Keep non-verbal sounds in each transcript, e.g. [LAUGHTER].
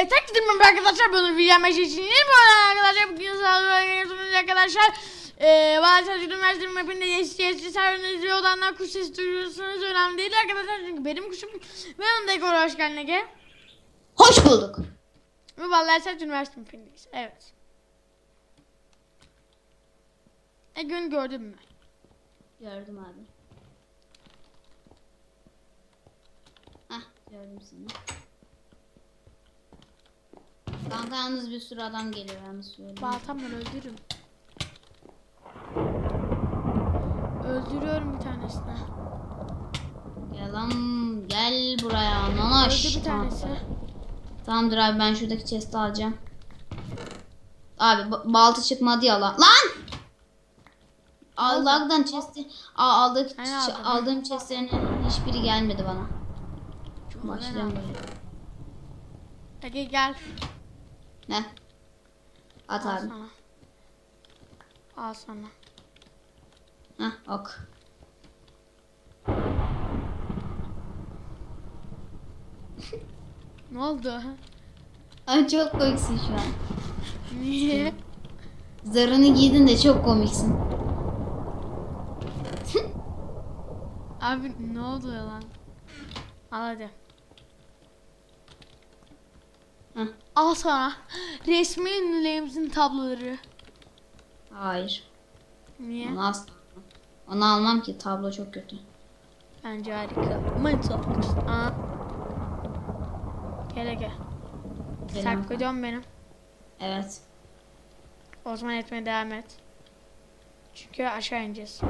Evet herkese merhaba arkadaşlar bunu videom için ne bu arkadaşlar bugün sağlıklı arkadaşlar eee Valisiyaset Üniversitesi'nin mapinde yeşil yeşil serverini izliyor olanlar kuş sesi duyuyorsunuz önemli değil arkadaşlar çünkü benim kuşum ve yanımda Egor hoş geldin Ege Hoş bulduk. ve Valisiyaset Üniversitesi mapindeyiz evet Ege'ni gördün mü? Gördüm abi. Hah gördüm seni. Kanka yalnız bir sürü adam geliyor yalnız söyleyeyim. Baltamla öldürürüm Öldürüyorum bir tanesini Gel lan gel buraya nanaş. Öldü bir tanesi Tamamdır abi ben şuradaki chest'i alacağım. Abi ba- balta çıkmadı ya lan. Lan! Al, lagdan chest'i al, aldık, aldığım chest'lerin hiçbiri gelmedi bana. Başlayalım. Ege gel Ne? At Al abi. sana. Al sana. Heh ok. Ne oldu? Ay çok komiksin şu an. Niye? Zarını giydin de çok komiksin. Abi ne oldu ya lan? Al hadi. Heh. Al sana. Resmi ünlülerimizin tabloları. Hayır. Niye? Onu asla. Onu almam ki tablo çok kötü. Bence harika. Manita. Aa. Gel gel. Selam. Saklıyorum benim. Evet. O zaman etmeye devam et. Çünkü aşağı ineceğiz.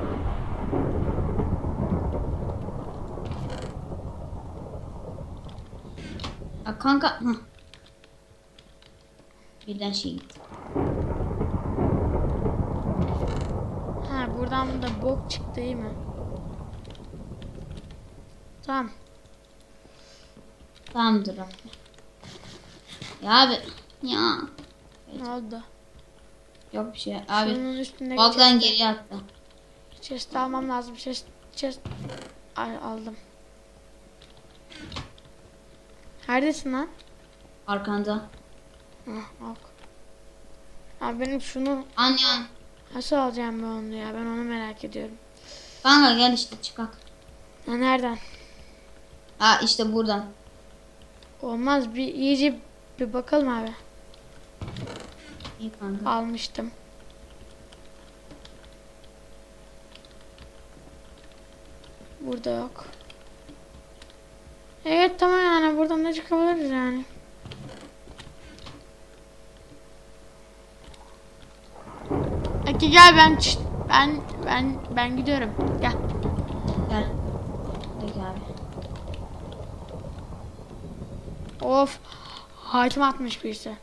Ya kanka. Heh. Birden şey gitti. Ha buradan da bok çıktı değil mi? Tamam. Tamamdır abi. Ya abi. Ya. Ne oldu? Yok bir şey. Abi. Şunun üstündeki Balkan chest- geriye attı. chest almam lazım. Chest, chest. Ay, aldım. Neredesin lan? Arkanda. Hah, ok. Abi benim şunu Anne. nasıl alacağım ben onu ya? Ben onu merak ediyorum. Kanka gel işte çıkak. Ha, nereden? Ha işte buradan. Olmaz bir iyice bir bakalım abi. İyi kanka. Almıştım. Burada yok. Evet tamam yani buradan da çıkabiliriz yani. Aki gel ben ben ben ben gidiyorum. Gel. Gel. Peki abi. Of. Hatim atmış birisi.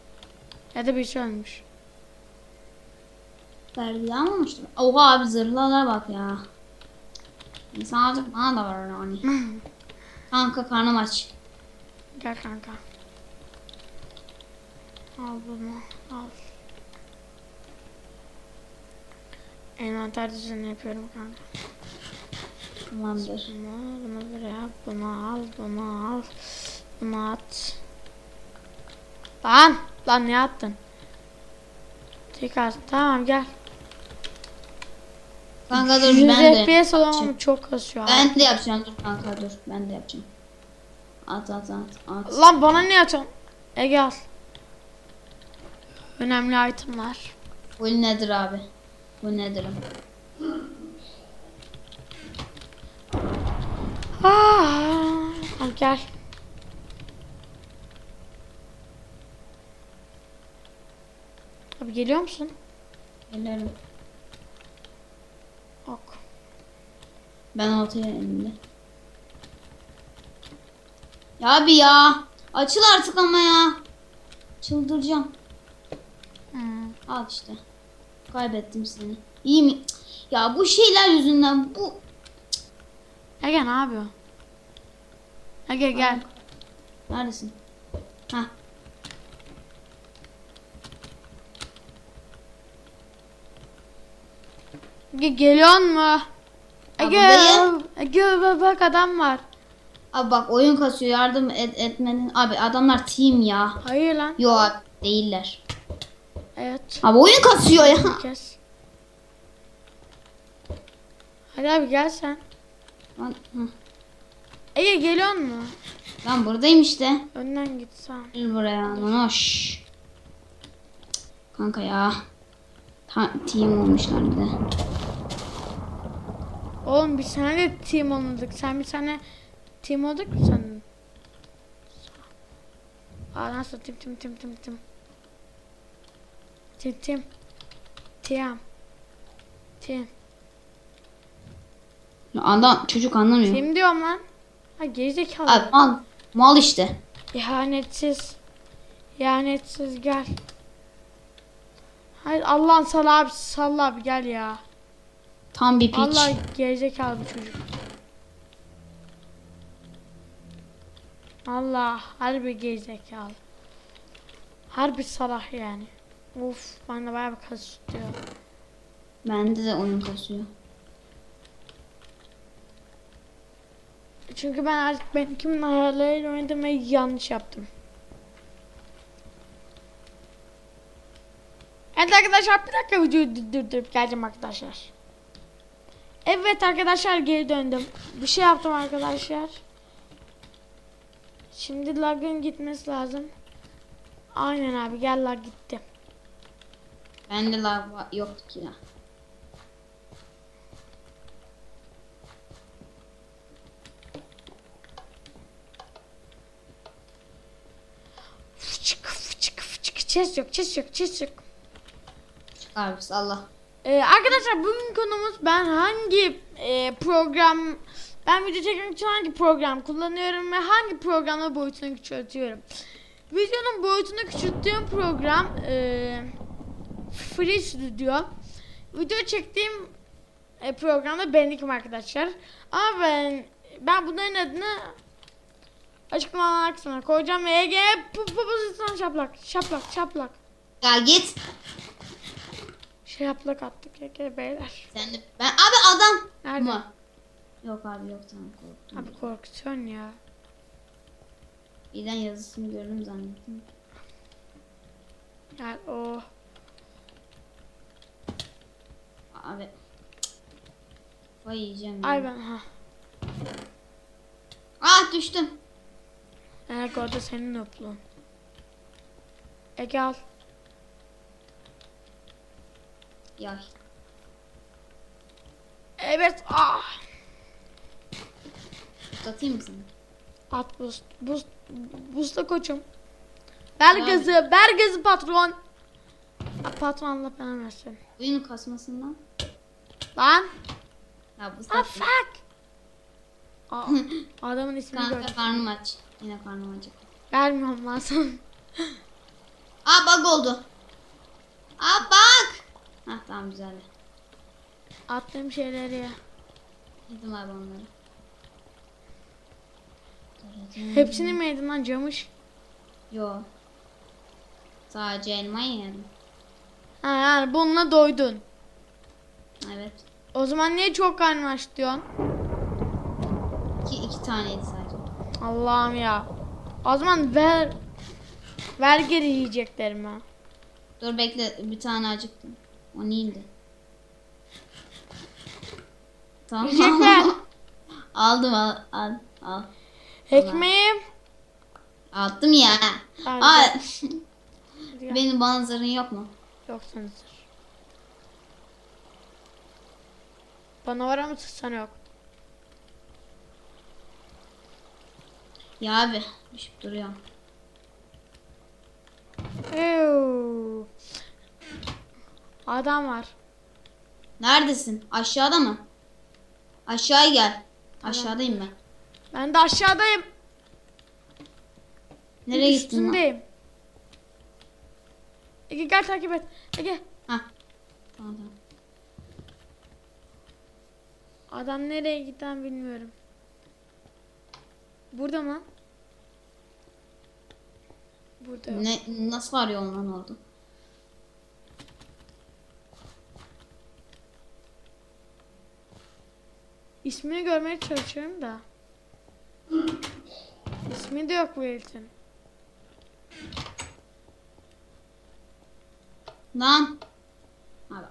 Ya da birisi ölmüş. Vergi almamıştım. Oha abi zırhlara bak ya. İnsan azıcık bana da var hani. [LAUGHS] Kanka karnım aç. Gel kanka. Al bunu. Al. Envanter düzeni yapıyorum kanka. Tamamdır. Bunu, bunu buraya, bunu al, bunu al, bunu at. Lan, lan niye attın? Tekrar, tamam gel. Kanka dur 100 ben de. FPS olamam çok kasıyor. Ben de yapacağım dur kanka dur. Ben de yapacağım. At at at at. Lan bana niye atıyorsun? Ege al. Önemli itemler. Bu nedir abi? Bu nedir? Aa, gel. Abi geliyor musun? Gelirim. Ok. Ben ortaya elimde. Ya abi ya. Açıl artık ama ya. Çıldıracağım. Hmm. Al işte. Kaybettim seni. İyi mi? Ya bu şeyler yüzünden bu Ege ne yapıyor? Ege gel. Neredesin? Ha. Ege geliyor mu? Ege. Ege bak- adam var. Abi bak oyun kasıyor yardım et, etmenin. Abi adamlar team ya. Hayır lan. Yo abi değiller. Evet. Abi oyun kasıyor ya. Kes. Hadi abi gel sen. Lan, hı. Ege geliyor mu? Ben buradayım işte. Önden git sen. Gel buraya nonoş. Kanka ya. Ta- team olmuşlar bir de. Oğlum biz sana de team olmadık. Sen bir tane team olduk mu sen? Aa nasıl tim tim tim tim tim. Tim tim. Tim. Tim. Ya Adam çocuk anlamıyor. Tim diyorum lan. Ha gerizekalı. Abi mal. Mal işte. İhanetsiz. İhanetsiz gel. Hayır Allah'ın sal abi salla abi gel ya. Tam bir piç. Allah gerizekalı bir çocuk. Allah harbi gerizekalı. Harbi salak yani. Uf bana bayağı bir kasıtıyor. Bende de oyun kasıyor. Çünkü ben artık ben kimin ayarlarıyla oynadım ve yanlış yaptım. Evet arkadaşlar bir dakika videoyu dur- durdurup geleceğim arkadaşlar. Evet arkadaşlar geri döndüm. Bir şey yaptım arkadaşlar. Şimdi lagın gitmesi lazım. Aynen abi gel lag gitti. Bende lag va- yoktu ki ya. Fıçık fıçık fıçık çes yok çes yok çes yok. Çık abi salla. Ee, arkadaşlar bugün konumuz ben hangi e, program ben video çekmek için hangi program kullanıyorum ve hangi programla boyutunu küçültüyorum. Videonun boyutunu küçülttüğüm program e, Free Studio. Video çektiğim e, programda Bandicam arkadaşlar. Ama ben ben bunların adını açıklamalar kısmına koyacağım ve Ege pozisyon şaplak şaplak şaplak Gel git. şaplak attık Ege beyler. Sen de ben abi adam Nerede? mı? Yok abi yok tamam korktum. Abi korkutuyorsun ya. Birden yazısını gördüm zannettim. Gel o. Abi. Vay yiyeceğim. Ay ben ha. Ah düştüm. Evet orada senin nopluğun. Ege al. Yay. Evet. Ah. Tutayım mı seni? At boost. Boost. Boostla koçum. Ver gazı. Ver gazı patron. Ha, patron Allah bana versin. Oyunun kasmasından. Lan. Ya bu Ah saçma. fuck. Aa, [LAUGHS] adamın ismini Kanka gördüm. karnım aç. Yine karnım acıktı. Vermiyorum lan sana. [LAUGHS] Aa bug oldu. Aa bug. Hah tamam güzel. Attığım şeyleri ya. Yedim abi onları. Hepsini mi yedin lan camış? Yo. Sadece elmayı yedim. Ha yani bununla doydun. Evet. O zaman niye çok karnın aç diyorsun? İki, iki taneydi sadece. Allah'ım ya. O zaman ver ver geri yiyeceklerimi. Dur bekle bir tane acıktım. O neydi? Tamam. Yiyecekler. [LAUGHS] Aldım al al al. Ekmeğim. Attım ya. Aa, [LAUGHS] benim bana zarın yok mu? Yok sanırsın. Bana var ama sana yok. Ya abi düşüp duruyor. Adam var. Neredesin? Aşağıda mı? Aşağıya gel. Aşağıdayım ben. Ben de aşağıdayım. Nereye gittin lan? Üstündeyim. Ege gel takip et. Ege. Hah. Tamam tamam. Adam nereye giden bilmiyorum. Burada mı? Burada yok. Ne, nasıl arıyor lan orada? İsmini görmeye çalışıyorum da. İsmi de yok bu herifin. Lan. Abi.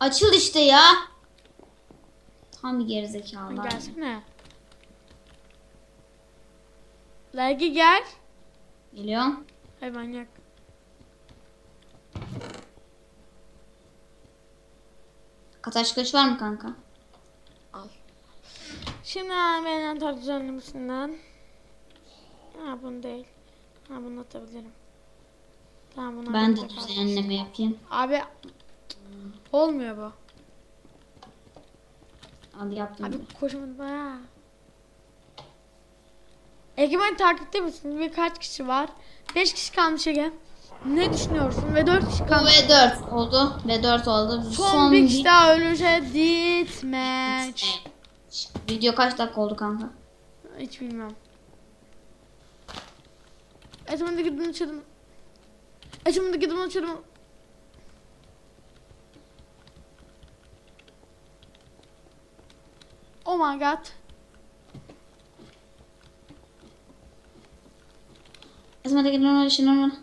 Açıl işte ya. Tam bir gerizekalı. Gelsene. Lagi gel. Geliyorum. Hay manyak. Kataş kılıç var mı kanka? Şimdi hemen envanter düzenlemesinden. Ha bunu değil. Ha bunu atabilirim. Tamam bunu Ben de düzenleme yapayım. Abi olmuyor bu. Hadi yaptım. Abi kocaman bayağı. Egemen takipte misin? Birkaç kişi var. 5 kişi kalmış Ege. Ne düşünüyorsun? Ve 4 kişi Bu kalmış. V4 oldu. V4 oldu. Son, bir kişi daha ölürse deathmatch. Video kaç dakika oldu kanka? Hiç bilmem. Etimde gidin açalım. Etimde gidin açalım. Oh my god. Esma'da gidelim öyle şey olmadı.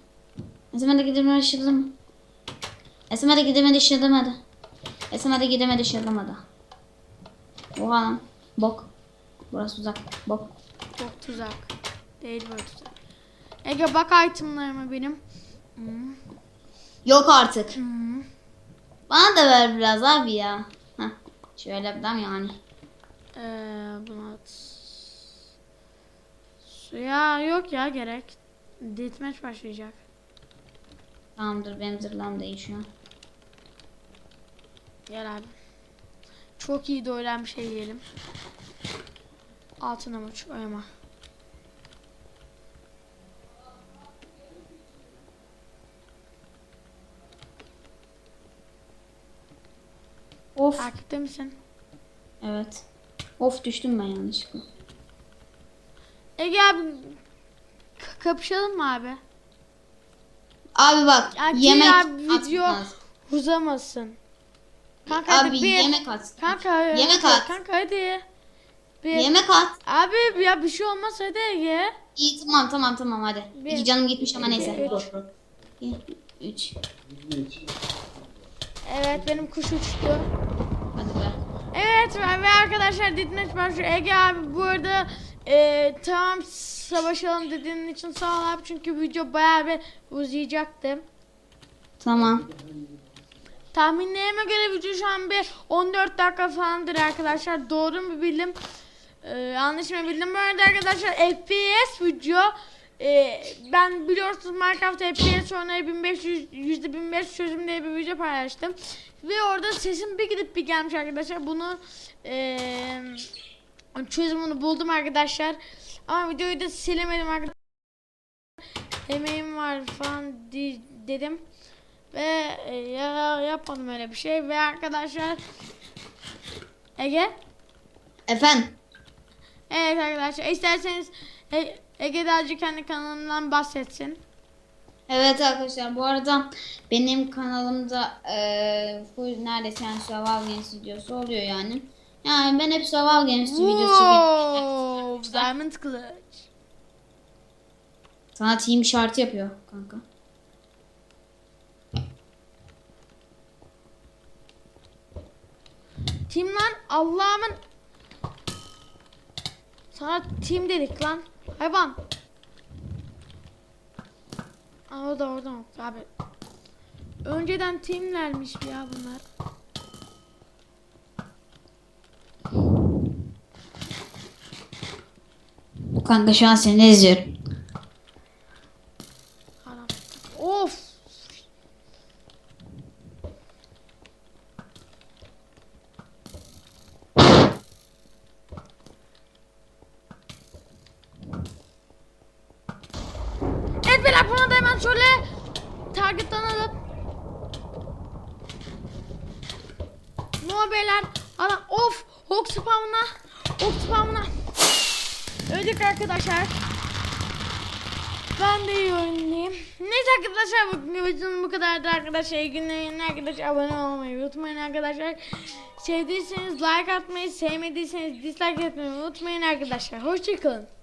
Esma'da gidelim öyle şey olmadı. Esma'da gidemedi şey olmadı. Esma'da gidemedi şey olmadı. Oha lan. Bok. Burası uzak. Bok. Çok tuzak. Değil böyle tuzak. Ege bak itemlarıma benim. Hmm. Yok artık. Hmm. Bana da ver biraz abi ya. Heh. Şöyle yapalım yani. Ee, bunu at. Suya yok ya gerek. Deathmatch başlayacak. Tamamdır benim zırhlarım değişiyor. Gel abi. Çok iyi doyuran bir şey yiyelim. Altın amuç oyama. Of. Takipte misin? Evet. Of düştüm ben yanlışlıkla. Ege abi k- kapışalım mı abi? Abi bak Ya yemek at video biraz. uzamasın. Kanka hadi Abi bir. yemek at. Kanka Yemek hadi, at. Kanka hadi. Bir. Yemek at. Abi ya bir şey olmaz hadi Ege. İyi tamam tamam tamam hadi. Bir, İki canım gitmiş ama neyse. üç. Üç. Evet benim kuş uçtu. Hadi be. Evet ve arkadaşlar Deathmatch başlıyor. Ege abi bu arada e, tamam savaşalım dediğin için sağ ol abi çünkü video bayağı bir uzayacaktı. Tamam. Tahminlerime göre video şu an bir 14 dakika falandır arkadaşlar. Doğru mu bildim? Ee, yanlış mı bildim? Bu arada arkadaşlar FPS video e, ben biliyorsunuz Minecraft FPS oyunları 1500 yüzde 1500 çözüm diye bir video paylaştım. Ve orada sesim bir gidip bir gelmiş arkadaşlar. Bunu e, çözümünü buldum arkadaşlar. Ama videoyu da silemedim arkadaşlar. Emeğim var falan di- dedim. Ve e, ya, yapmadım öyle bir şey. Ve arkadaşlar Ege Efendim. Evet arkadaşlar isterseniz E- Ege Dağcı kendi kanalından bahsetsin. Evet arkadaşlar bu arada benim kanalımda eee full neredeyse yani Survival Games videosu oluyor yani. Yani ben hep Survival Games videosu çekiyorum. Wow, Diamond Clutch. Sana team işareti yapıyor kanka. Team lan Allah'ımın Sana team dedik lan. Hayvan. Aa, o da oradan abi. Önceden teamlermiş ya bunlar. Kanka şu an seni izliyorum. Anam. Of. Evet hemen şöyle targetlanalım. No beyler. Ana of. Hawk spamına. Hawk spamına. Öldük arkadaşlar. Ben de iyi oynuyorum. Neyse arkadaşlar bugün videonun bu kadardı arkadaşlar. İyi günler arkadaşlar abone olmayı unutmayın arkadaşlar. Sevdiyseniz like atmayı, sevmediyseniz dislike etmeyi unutmayın arkadaşlar. Hoşçakalın.